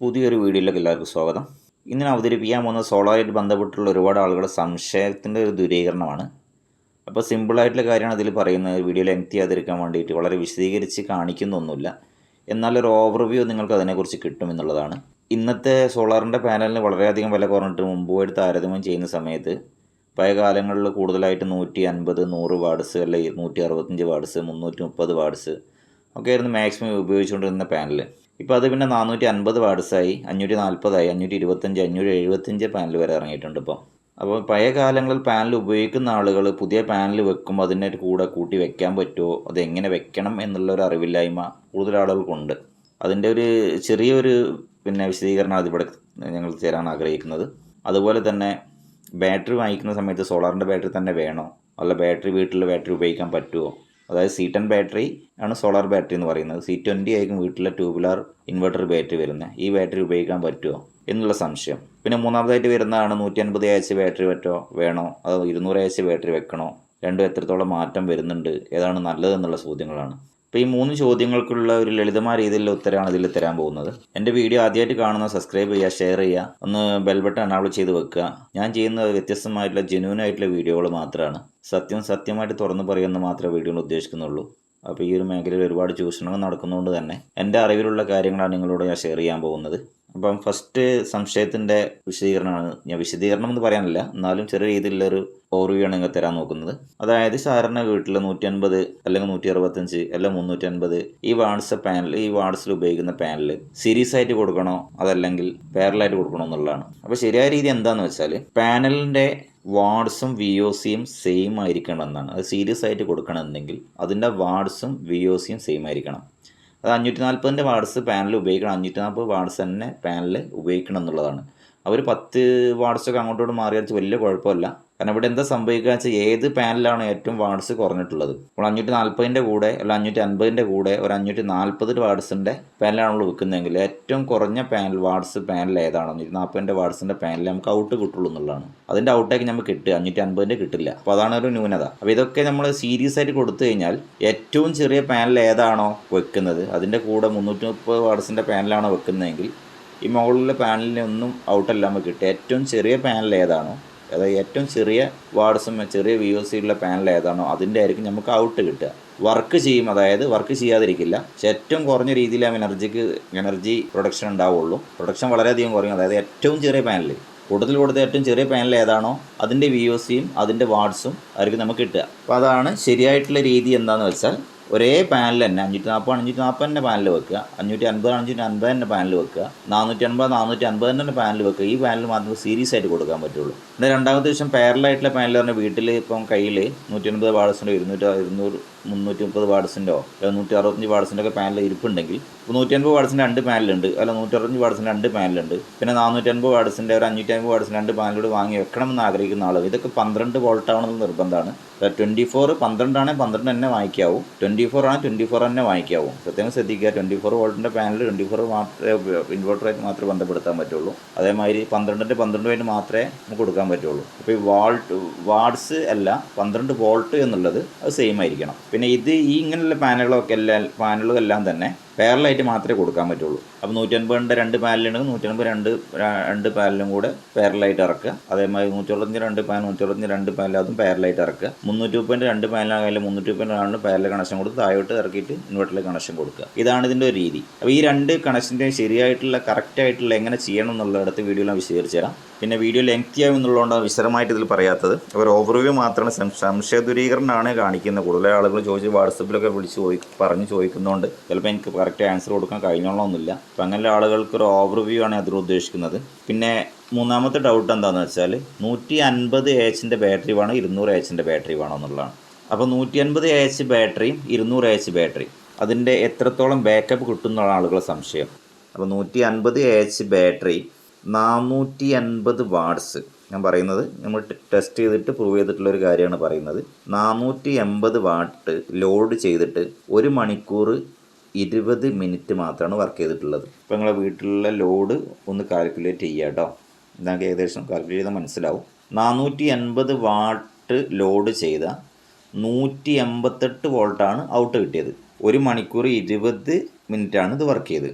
പുതിയൊരു വീഡിയോയിലേക്ക് എല്ലാവർക്കും സ്വാഗതം. ഇന്ന് അവതരിപ്പിക്കാൻ പോകുന്ന സോളാറായിട്ട് ബന്ധപ്പെട്ടുള്ള ഒരുപാട് ആളുകളുടെ സംശയത്തിന്റെ ഒരു ദൂരീകരണമാണ്. അപ്പോൾ സിമ്പിളായിട്ടുള്ള കാര്യമാണ് അതിൽ പറയുന്നത്. വീഡിയോ ലെങ്ത് ചെയ്യാതിരിക്കാൻ വേണ്ടിയിട്ട് വളരെ വിശദീകരിച്ച് കാണിക്കുന്നൊന്നുമില്ല. എന്നാൽ ഒരു ഓവർവ്യൂ നിങ്ങൾക്ക് അതിനെക്കുറിച്ച് കിട്ടുമെന്നുള്ളതാണ് ഇന്നത്തെ സോളാറിന്റെ പാനലിന് വളരെയധികം വില കുറഞ്ഞിട്ട് മുമ്പുമായിട്ട് താരതമ്യം ചെയ്യുന്ന സമയത്ത് പഴയ കാലങ്ങളിൽ കൂടുതലായിട്ട് നൂറ്റി അൻപത് നൂറ് വാർഡ്സ് അല്ലെങ്കിൽ നൂറ്റി അറുപത്തഞ്ച് വാർഡ്സ് മുന്നൂറ്റി മുപ്പത് വാർഡ്സ് ഒക്കെ ആയിരുന്നു മാക്സിമം ഉപയോഗിച്ചുകൊണ്ടിരുന്ന പാനൽ ഇപ്പോൾ അത് പിന്നെ നാനൂറ്റി അൻപത് വാർഡ്സായി അഞ്ഞൂറ്റി നാൽപ്പതായി അഞ്ഞൂറ്റി ഇരുപത്തഞ്ച് അഞ്ഞൂറ്റി എഴുപത്തഞ്ച് പാനൽ വരെ ഇറങ്ങിയിട്ടുണ്ട് ഇപ്പം. അപ്പോൾ പഴയ കാലങ്ങളിൽ പാനൽ ഉപയോഗിക്കുന്ന ആളുകൾ പുതിയ പാനൽ വെക്കുമ്പോൾ അതിന്റെ കൂടെ കൂട്ടി വെക്കാൻ പറ്റുമോ അത് എങ്ങനെ വെക്കണം എന്നുള്ള ഒരു അറിവില്ലായ്മ കൂടുതൽ ആളുകൾക്കുണ്ട്. അതിന്റെ ഒരു ചെറിയൊരു പിന്നെ വിശദീകരണം അതിവിടെ ഞങ്ങൾ തരാൻ ആഗ്രഹിക്കുന്നത്. അതുപോലെ തന്നെ ബാറ്ററി വാങ്ങിക്കുന്ന സമയത്ത് സോളാറിന്റെ ബാറ്ററി തന്നെ വേണോ? അല്ല ബാറ്ററി വീട്ടിൽ ബാറ്ററി ഉപയോഗിക്കാൻ പറ്റുമോ അതായത് സി ടെൻ ബാറ്ററി ആണ് സോളാർ ബാറ്ററി എന്ന് പറയുന്നത്. സി ട്വന്റി ആയിരിക്കും വീട്ടിലെ ട്യൂബുലാർ ഇൻവെർട്ടർ ബാറ്ററി വരുന്നത്. ഈ ബാറ്ററി ഉപയോഗിക്കാൻ പറ്റുമോ എന്നുള്ള സംശയം. പിന്നെ മൂന്നാമതായിട്ട് വരുന്നതാണ് നൂറ്റി അൻപത് എച്ച് ബാറ്ററി പറ്റോ വേണോ? അതോ ഇരുന്നൂറ് എച്ച് ബാറ്ററി വെക്കണോ? രണ്ടും എത്രത്തോളം മാറ്റം വരുന്നുണ്ട്? ഏതാണ് നല്ലതെന്നുള്ള ചോദ്യങ്ങളാണ്. അപ്പോൾ ഈ മൂന്ന് ചോദ്യങ്ങൾക്കുള്ള ഒരു ലളിതമായ രീതിയിലുള്ള ഉത്തരമാണ് ഇതിൽ തരാൻ പോകുന്നത്. എന്റെ വീഡിയോ ആദ്യമായിട്ട് കാണുന്ന സബ്സ്ക്രൈബ് ചെയ്യുക ഷെയർ ചെയ്യുക ഒന്ന് ബെൽ ബട്ടൺ ചെയ്ത് വെക്കുക. ഞാൻ ചെയ്യുന്ന വ്യത്യസ്തമായിട്ടുള്ള ജെന്യൂൻ ആയിട്ടുള്ള വീഡിയോകൾ മാത്രമാണ് സത്യം സത്യമായിട്ട് തുറന്നു പറയുമെന്ന് മാത്രമേ വീഡിയോകൾ ഉദ്ദേശിക്കുന്നുള്ളൂ. അപ്പോൾ ഈ ഒരു മേഖലയിൽ ഒരുപാട് ചൂഷണങ്ങൾ നടക്കുന്നതുകൊണ്ട് തന്നെ എന്റെ അറിവിലുള്ള കാര്യങ്ങളാണ് നിങ്ങളോട് ഞാൻ ഷെയർ ചെയ്യാൻ പോകുന്നത്. അപ്പം ഫസ്റ്റ് സംശയത്തിന്റെ വിശദീകരണമാണ്. ഞാൻ വിശദീകരണം എന്ന് പറയാനില്ല എന്നാലും ചെറിയ രീതിയിലുള്ളൊരു ഓർവ്യൂ ആണ് നിങ്ങൾ തരാൻ നോക്കുന്നത്. അതായത് സാധാരണ വീട്ടിൽ നൂറ്റി അൻപത് അല്ലെങ്കിൽ നൂറ്റി അറുപത്തഞ്ച് അല്ലെങ്കിൽ മുന്നൂറ്റി അൻപത് ഈ വാട്സ് പാനൽ ഈ വാട്സിൽ ഉപയോഗിക്കുന്ന പാനൽ സീരീസ് ആയിട്ട് കൊടുക്കണോ അതല്ലെങ്കിൽ പാരലായിട്ട് കൊടുക്കണോ എന്നുള്ളതാണ്. അപ്പോൾ ശരിയായ രീതി എന്താണെന്ന് വെച്ചാൽ പാനലിന്റെ വാർഡ്സും വി ഒ സിയും സെയിം ആയിരിക്കണം എന്നാണ് അത് സീരിയസ് ആയിട്ട് കൊടുക്കണമെന്നുണ്ടെങ്കിൽ അതിന്റെ വാർഡ്സും വി ഒ സിയും സെയിം ആയിരിക്കണം. അത് അഞ്ഞൂറ്റി നാൽപ്പതിന്റെ വാർഡ്സ് പാനൽ ഉപയോഗിക്കണം. അഞ്ഞൂറ്റി നാൽപ്പത് വാർഡ്സ് തന്നെ പാനൽ ഉപയോഗിക്കണം എന്നുള്ളതാണ്. അവർ പത്ത് വാർഡ്സൊക്കെ അങ്ങോട്ടോട്ട് മാറിയാൽ വലിയ കുഴപ്പമില്ല. കാരണം ഇവിടെ എന്താ സംഭവിക്കുക വെച്ചാൽ ഏത് പാനലാണ് ഏറ്റവും വാട്സ് കുറഞ്ഞിട്ടുള്ളത്? ഇപ്പോൾ അഞ്ഞൂറ്റി നാൽപ്പതിന്റെ കൂടെ അല്ല അഞ്ഞൂറ്റി അൻപതിന്റെ കൂടെ ഒരു അഞ്ഞൂറ്റി നാൽപ്പത് വാർഡ്സിന്റെ പാനലാണ് വിൽക്കുന്നതെങ്കിൽ ഏറ്റവും കുറഞ്ഞ പാനൽ വാട്സ് പാനൽ ഏതാണ്? അഞ്ഞൂറ്റി നാൽപ്പതിന്റെ വാർഡ്സിന്റെ പാനൽ നമുക്ക് ഔട്ട് കിട്ടുള്ളൂ എന്നുള്ളതാണ്. അതിന്റെ ഔട്ടേക്ക് നമുക്ക് കിട്ടുക. അഞ്ഞൂറ്റി അൻപതിന്റെ കിട്ടില്ല. അപ്പോൾ അതാണ് ഒരു ന്യൂനത. അപ്പോൾ ഇതൊക്കെ നമ്മൾ സീരീസ് ആയിട്ട് കൊടുത്തു കഴിഞ്ഞാൽ ഏറ്റവും ചെറിയ പാനൽ ഏതാണോ വെക്കുന്നത് അതിന്റെ കൂടെ മുന്നൂറ്റി മുപ്പത് വാർഡ്സിന്റെ പാനലാണോ വെക്കുന്നതെങ്കിൽ ഈ മുകളിലെ പാനലിനൊന്നും ഔട്ടല്ല നമുക്ക് കിട്ടുക. ഏറ്റവും ചെറിയ പാനൽ ഏതാണോ അതായത് ഏറ്റവും ചെറിയ വാട്സും ചെറിയ വി ഒ സിയുള്ള പാനൽ ഏതാണോ അതിന്റെ ആയിരിക്കും നമുക്ക് ഔട്ട് കിട്ടുക. വർക്ക് ചെയ്യും അതായത് വർക്ക് ചെയ്യാതിരിക്കില്ല. പക്ഷെ ഏറ്റവും കുറഞ്ഞ രീതിയിൽ എനർജിക്ക് എനർജി പ്രൊഡക്ഷൻ ഉണ്ടാവുള്ളൂ. പ്രൊഡക്ഷൻ വളരെയധികം കുറയും. അതായത് ഏറ്റവും ചെറിയ പാനൽ കൂടുതൽ കൊടുത്ത ഏറ്റവും ചെറിയ പാനൽ ഏതാണോ അതിന്റെ വി ഒ സിയും അതിന്റെ വാർഡ്സും ആയിരിക്കും നമുക്ക് കിട്ടുക. അപ്പോൾ അതാണ് ശരിയായിട്ടുള്ള രീതി എന്താണെന്ന് വെച്ചാൽ ഒരേ പാനൽ തന്നെ അഞ്ഞൂറ്റി നാൽപ്പത് അഞ്ഞൂറ്റി നാൽപ്പത് തന്നെ പാനൽ വെക്കുക. അഞ്ഞൂറ്റി അൻപത് അഞ്ഞൂറ്റി അൻപത് തന്നെ പാനൽ വെക്കുക. നാനൂറ്റി അൻപത് നാനൂറ്റി അൻപത് തന്നെ പാനൽ വെക്കുക. ഈ പാനൽ മാത്രമേ സീരീസ് ആയിട്ട് കൊടുക്കാൻ പറ്റുള്ളൂ. പിന്നെ രണ്ടാമത്തെ ദിവസം പാരലായിട്ടുള്ള പാനൽ പറഞ്ഞാൽ വീട്ടിൽ ഇപ്പം കയ്യിൽ നൂറ്റി അൻപത് വാർഡ്സിന്റെ ഇരുന്നൂറ്റി ഇരുന്നൂറ് മുന്നൂറ്റി മുപ്പത് വാർഡ്സിന്റെയോ അല്ലെങ്കിൽ നൂറ്റി അറുപത്തഞ്ച് വാർഡ്സിന്റെ ഒക്കെ പാനൽ ഇരിപ്പുണ്ടെങ്കിൽ ഇപ്പോൾ നൂറ്റി അൻപത് വാർഡ്സിന്റെ രണ്ട് പാനലുണ്ട് അല്ല നൂറ്റി അറുപത്തഞ്ച് വാർഡ്സിന്റെ രണ്ട് പാനലുണ്ട് പിന്നെ നാനൂറ്റി അൻപത് വാർഡ്സിന്റെ ഒരു അഞ്ഞൂറ്റി അൻപത് വാർഡ്സിന്റെ രണ്ട് പാനലൂടെ വാങ്ങി വെക്കണമെന്ന് ആഗ്രഹിക്കുന്ന ആൾ ഇതൊക്കെ പന്ത്രണ്ട് വോൾട്ട് ആവണമെന്ന് നിർബന്ധമാണ്. ട്വന്റി ഫോർ പന്ത്രണ്ടാണെങ്കിൽ പന്ത്രണ്ട് തന്നെ വാങ്ങിക്കാവും ട്വന്റി ഫോർ ആണ് ട്വന്റി ഫോർ തന്നെ വാങ്ങിക്കാവും. പ്രത്യേകം ശ്രദ്ധിക്കുക ട്വന്റി ഫോർ വോൾട്ടിന്റെ പാനൽ ട്വന്റി ഫോർ മാത്രമേ ഇൻവെർട്ടറായിട്ട് മാത്രമേ ബന്ധപ്പെടുത്താൻ പറ്റുള്ളൂ. അതേമാതിരി പന്ത്രണ്ടിന്റെ പന്ത്രണ്ട് പന്ത്രണ്ടുമായിട്ട് മാത്രമേ നമുക്ക് കൊടുക്കാൻ പറ്റുള്ളൂ. അപ്പോൾ ഈ വാൾട്ട് വാട്സ് അല്ല പന്ത്രണ്ട് വോൾട്ട് എന്നുള്ളത് അത് സെയിം ആയിരിക്കണം. പിന്നെ ഇത് ഈ ഇങ്ങനെയുള്ള പാനലുകളൊക്കെ എല്ലാം പാനലുകളെല്ലാം തന്നെ പാരലായിട്ട് മാത്രമേ കൊടുക്കാൻ പറ്റുള്ളൂ. അപ്പോൾ നൂറ്റൻപതിന്റെ രണ്ട് പാനലുണ്ടെങ്കിൽ നൂറ്റൻപത് രണ്ട് രണ്ട് പാനലും കൂടെ പാരലായിട്ട് ഇറക്കുക. അതേമാതിരി നൂറ്ററുപത്തഞ്ച് രണ്ട് പാൻ നൂറ്ററുപത്തഞ്ച് രണ്ട് പാനൽ അതും പാരലായിട്ട് ഇറക്കുക. മുന്നൂറ്റി മുപ്പതിന്റെ രണ്ട് പാനലാകാലും മുന്നൂറ്റി മുപ്പതിന്റെ പാരൽ കണക്ഷൻ കൊടുത്ത് താഴോട്ട് ഇറക്കിയിട്ട് ഇൻവെർട്ടറിൽ കണക്ഷൻ കൊടുക്കുക. ഇതാണ് ഇതിന്റെ ഒരു രീതി. അപ്പോൾ ഈ രണ്ട് കണക്ഷന്റെ ശരിയായിട്ടുള്ള കറക്റ്റായിട്ടുള്ള എങ്ങനെ ചെയ്യണം എന്നുള്ള അടുത്ത വീഡിയോയിൽ വിശദീകരിച്ചു തരാം. പിന്നെ വീഡിയോ ലെങ്തി ആവും എന്നുള്ളതുകൊണ്ടാണ് വിശദമായിട്ട് ഇതിൽ പറയാത്തത്. ഒരു ഓവർവ്യൂ മാത്രമാണ്. സംശയ ദൂരീകരണമാണ് കാണിക്കുന്നത്. കൂടുതൽ ആളുകൾ ചോദിച്ച് വാട്സപ്പിലൊക്കെ വിളിച്ച് ചോദി പറഞ്ഞ് ചോദിക്കുന്നതുകൊണ്ട് ചിലപ്പോൾ എനിക്ക് കറക്റ്റ് ആൻസർ കൊടുക്കാൻ കഴിഞ്ഞോളൊന്നുമില്ല അപ്പം അങ്ങനെയുള്ള ആളുകൾക്ക് ഒരു ഓവർവ്യൂ ആണ് അതിൽ ഉദ്ദേശിക്കുന്നത്. പിന്നെ മൂന്നാമത്തെ ഡൗട്ട് എന്താണെന്ന് വെച്ചാൽ നൂറ്റി അൻപത് എച്ചിന്റെ ബാറ്ററി വേണോ ഇരുന്നൂറ് എച്ചിന്റെ ബാറ്ററി വേണോ എന്നുള്ളതാണ്. അപ്പോൾ നൂറ്റി അൻപത് എച്ച് ബാറ്ററിയും ഇരുന്നൂറ് എച്ച് ബാറ്ററിയും അതിന്റെ എത്രത്തോളം ബാക്കപ്പ് കിട്ടും കിട്ടുന്നുള്ള ആളുകളെ സംശയം. അപ്പോൾ നൂറ്റി അൻപത് എച്ച് ബാറ്ററി നാനൂറ്റി അൻപത് വാട്ട്സ് ഞാൻ പറയുന്നത് നമ്മൾ ടെസ്റ്റ് ചെയ്തിട്ട് പ്രൂവ് ചെയ്തിട്ടുള്ള ഒരു കാര്യമാണ് പറയുന്നത്. നാനൂറ്റി എൺപത് വാട്ട് ലോഡ് ചെയ്തിട്ട് ഒരു മണിക്കൂർ ഇരുപത് മിനിറ്റ് മാത്രമാണ് വർക്ക് ചെയ്തിട്ടുള്ളത്. ഇപ്പോൾ നിങ്ങളെ വീട്ടിലുള്ള ലോഡ് ഒന്ന് കാൽക്കുലേറ്റ് ചെയ്യുക കേട്ടോ നിങ്ങൾക്ക് ഏകദേശം കാൽക്കുലേറ്റ് ചെയ്താൽ മനസ്സിലാവും. നാനൂറ്റി എൺപത് വാട്ട് ലോഡ് ചെയ്ത നൂറ്റി എൺപത്തെട്ട് വോൾട്ടാണ് ഔട്ട് കിട്ടിയത്. ഒരു മണിക്കൂർ ഇരുപത് മിനിറ്റാണ് ഇത് വർക്ക് ചെയ്ത്.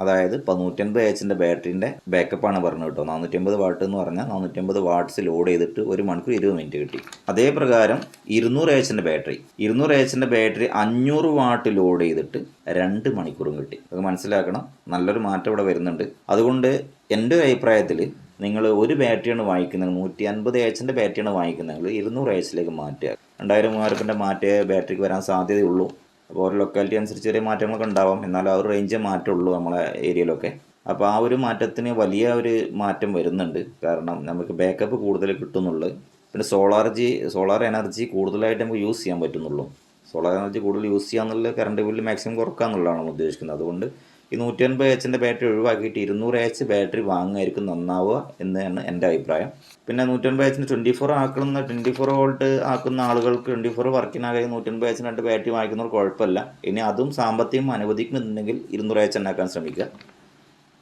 അതായത് നൂറ്റൻപത് എച്ചിന്റെ ബാറ്ററിന്റെ ബാക്കപ്പാണ് പറഞ്ഞത് കേട്ടോ. നാനൂറ്റമ്പത് വാട്ട് എന്ന് പറഞ്ഞാൽ നാനൂറ്റമ്പത് വാട്ട്സ് ലോഡ് ചെയ്തിട്ട് ഒരു മണിക്കൂർ ഇരുപത് മിനിറ്റ് കിട്ടി. അതേ പ്രകാരം ഇരുന്നൂറ് എച്ചിന്റെ ബാറ്ററി ഇരുന്നൂറ് എച്ചിന്റെ ബാറ്ററി അഞ്ഞൂറ് വാട്ട് ലോഡ് ചെയ്തിട്ട് രണ്ട് മണിക്കൂറും കിട്ടി. അത് മനസ്സിലാക്കണം. നല്ലൊരു മാറ്റം ഇവിടെ വരുന്നുണ്ട്. അതുകൊണ്ട് എന്റെ ഒരു അഭിപ്രായത്തിൽ നിങ്ങൾ ഒരു ബാറ്ററിയാണ് വാങ്ങിക്കുന്നത് നൂറ്റി അൻപത് എച്ചിന്റെ ബാറ്ററിയാണ് വാങ്ങിക്കുന്നതെങ്കിൽ ഇരുന്നൂറ് എച്ചിലേക്ക് മാറ്റുക. രണ്ടായിരം മൂവായിരത്തിന്റെ മാറ്റേ ബാറ്ററിക്ക് വരാൻ സാധ്യതയുള്ളൂ. ഓരോ ലൊക്കാലിറ്റി അനുസരിച്ച് ചെറിയ മാറ്റങ്ങളൊക്കെ ഉണ്ടാവാം. എന്നാൽ ആ ഒരു റേഞ്ചേ മാറ്റമുള്ളൂ നമ്മളെ ഏരിയയിലൊക്കെ അപ്പോൾ ആ ഒരു മാറ്റത്തിന് വലിയ ഒരു മാറ്റം വരുന്നുണ്ട്. കാരണം നമുക്ക് ബാക്കപ്പ് കൂടുതൽ കിട്ടുന്നുള്ളു. പിന്നെ സോളാർജി സോളാർ എനർജി കൂടുതലായിട്ട് നമുക്ക് യൂസ് ചെയ്യാൻ പറ്റുന്നുള്ളൂ. സോളാർ എനർജി കൂടുതൽ യൂസ് ചെയ്യാന്നുള്ള കറണ്ട് ബില്ല് മാക്സിമം കുറക്കുക എന്നുള്ളതാണ് നമ്മൾ ഉദ്ദേശിക്കുന്നത്. അതുകൊണ്ട് ഈ നൂറ്റി അൻപത് എച്ചിന്റെ ബാറ്ററി ഒഴിവാക്കിയിട്ട് ഇരുന്നൂറ് എച്ച് ബാറ്ററി വാങ്ങുമായിരിക്കും നന്നാവുക എന്നാണ് എന്റെ അഭിപ്രായം. പിന്നെ നൂറ്റൻപത് എച്ചിന് ട്വന്റി ഫോർ ആക്കുന്ന ട്വന്റി ഫോർ വോൾട്ട് ആക്കുന്ന ആളുകൾക്ക് ട്വന്റി ഫോർ വർക്കിനാകെ നൂറ്റൻപത് എച്ചിന് രണ്ട് ബാറ്ററി വാങ്ങിക്കുന്നവർ കുഴപ്പമില്ല. ഇനി അതും സാമ്പത്തികം അനുവദിക്കുന്നുണ്ടെങ്കിൽ ഇരുന്നൂറ് എച്ച് ഉണ്ടാക്കാൻ ശ്രമിക്കുക.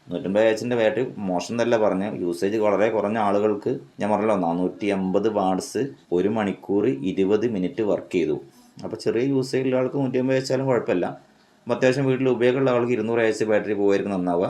നൂറ്റൻപത് എച്ചിന്റെ ബാറ്ററി മോശം എന്നല്ല പറഞ്ഞ് യൂസേജ് വളരെ കുറഞ്ഞ ആളുകൾക്ക് ഞാൻ പറഞ്ഞല്ലോ നാനൂറ്റി അമ്പത് വാട്സ് ഒരു മണിക്കൂർ ഇരുപത് മിനിറ്റ് വർക്ക് ചെയ്തു. അപ്പോൾ ചെറിയ യൂസേജ് ഉള്ള ആൾക്ക് നൂറ്റി അമ്പത് വെച്ചാലും കുഴപ്പമില്ല. അത്യാവശ്യം വീട്ടിൽ ഉപയോഗമുള്ള ആൾക്ക് ഇരുന്നൂറ് എച്ച് ബാറ്ററി പോകുമായിരിക്കും നന്നാവുക.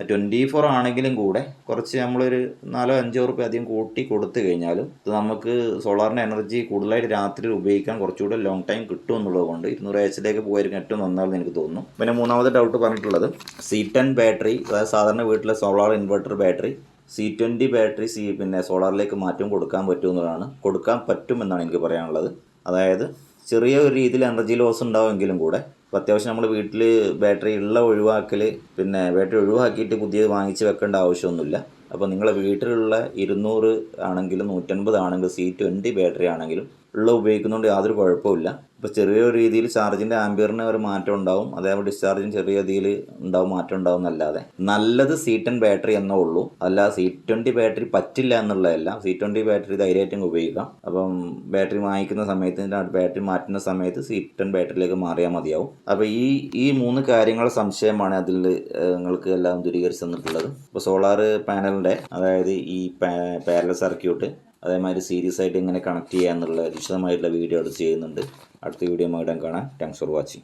ട്വന്റി ഫോർ ആണെങ്കിലും കൂടെ കുറച്ച് നമ്മളൊരു നാലോ അഞ്ചോ റുപ്യ അധികം കൂട്ടി കൊടുത്തു കഴിഞ്ഞാലും ഇത് നമുക്ക് സോളാറിന്റെ എനർജി കൂടുതലായിട്ട് രാത്രി ഉപയോഗിക്കാൻ കുറച്ചുകൂടെ ലോങ് ടൈം കിട്ടും എന്നുള്ളത് കൊണ്ട് ഇരുന്നൂറ് എച്ചിലേക്ക് പോയിരിക്കും ഏറ്റവും നന്നാണെന്ന് എനിക്ക് തോന്നുന്നു. പിന്നെ മൂന്നാമത്തെ ഡൗട്ട് പറഞ്ഞിട്ടുള്ളത് സി ടെൻ ബാറ്ററി അതായത് സാധാരണ വീട്ടിലെ solar inverter battery C twenty battery C പിന്നെ സോളാറിലേക്ക് മാറ്റം കൊടുക്കാൻ പറ്റുമെന്നുള്ളതാണ് കൊടുക്കാൻ പറ്റുമെന്നാണ് എനിക്ക് പറയാനുള്ളത്. അതായത് ചെറിയ ഒരു രീതിയിൽ എനർജി ലോസ് ഉണ്ടാവുമെങ്കിലും കൂടെ അപ്പോൾ അത്യാവശ്യം നമ്മൾ വീട്ടിൽ ബാറ്ററി ഉള്ള ഒഴിവാക്കൽ പിന്നെ ബാറ്ററി ഒഴിവാക്കിയിട്ട് പുതിയത് വാങ്ങിച്ച് വെക്കേണ്ട ആവശ്യമൊന്നുമില്ല. അപ്പോൾ നിങ്ങളുടെ വീട്ടിലുള്ള ഇരുന്നൂറ് ആണെങ്കിലും നൂറ്റൻപത് ആണെങ്കിലും സി ട്വന്റി ബാറ്ററി ആണെങ്കിലും ഉള്ള ഉപയോഗിക്കുന്നതുകൊണ്ട് യാതൊരു കുഴപ്പമില്ല ഇപ്പോൾ ചെറിയ രീതിയിൽ ചാർജിന്റെ ആംബിയറിന് ഒരു മാറ്റം ഉണ്ടാവും. അതേപോലെ ഡിസ്ചാർജിന് ചെറിയ രീതിയിൽ ഉണ്ടാവും മാറ്റം ഉണ്ടാവും എന്നല്ലാതെ. നല്ലത് സി ടെൻ ബാറ്ററി എന്നേ ഉള്ളൂ. അല്ല സി ട്വന്റി ബാറ്ററി പറ്റില്ല എന്നുള്ളതല്ല. സി ട്വന്റി ബാറ്ററി ധൈര്യമായിട്ടും ഉപയോഗിക്കാം അപ്പം ബാറ്ററി വാങ്ങിക്കുന്ന സമയത്ത് ബാറ്ററി മാറ്റുന്ന സമയത്ത് സി ടെൻ ബാറ്ററിയിലേക്ക് മാറിയാൽ മതിയാവും. അപ്പോൾ ഈ ഈ മൂന്ന് കാര്യങ്ങൾ സംശയമാണ് അതിൽ നിങ്ങൾക്ക് എല്ലാം ദൂരീകരിച്ചു തന്നിട്ടുള്ളത്. ഇപ്പോൾ സോളാർ പാനലിന്റെ അതായത് ഈ പാരലൽ സർക്യൂട്ട് അതേമാതിരി സീരിയസ് ആയിട്ട് എങ്ങനെ കണക്ട് ചെയ്യുക എന്നുള്ള വിശദമായിട്ടുള്ള വീഡിയോ എടുത്ത് ചെയ്യുന്നുണ്ട്. അടുത്ത വീഡിയോ മാഡം കാണാം. Thanks for watching